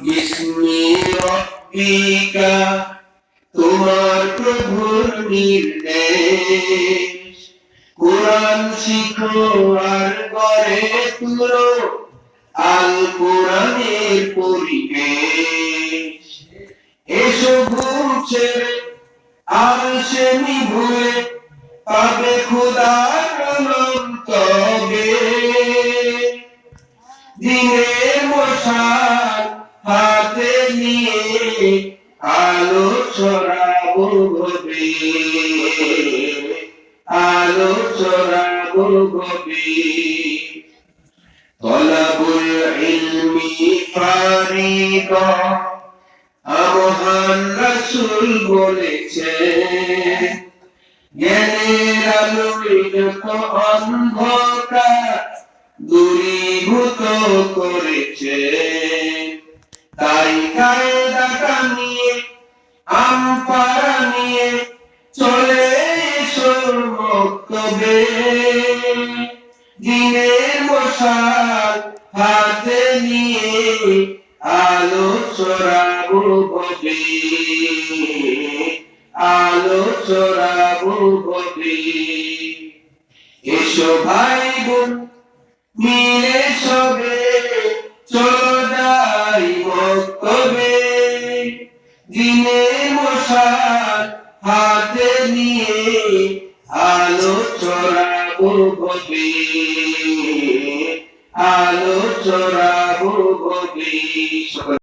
বিস্মি তোমার প্রভুর নির্দেশ। কোরআন শিখো আর করে তুলো, আল কোরআনের পরিবেশ। এসো ঘুম ছেড়ে আর সে পাবে খুদার তবে। দিনের আলো ছড়াবো ভবে আলো ছড়াবো ভবে তলাবুল ইলমি ফারিদা আমহান রাসূল বলেছে জ্ঞানের আলোয় যত অন্ধকার দূরীভূত করেছে আমপারা নিয়ে চলে আলো ছড়াবো ভবে আলো ছড়াবো ভবে ভাই বোন মিলে সবে চলো। দিনের মশাল হাতে নিয়ে আলো চড়াবো ভবে আলো চড়াবো ভবে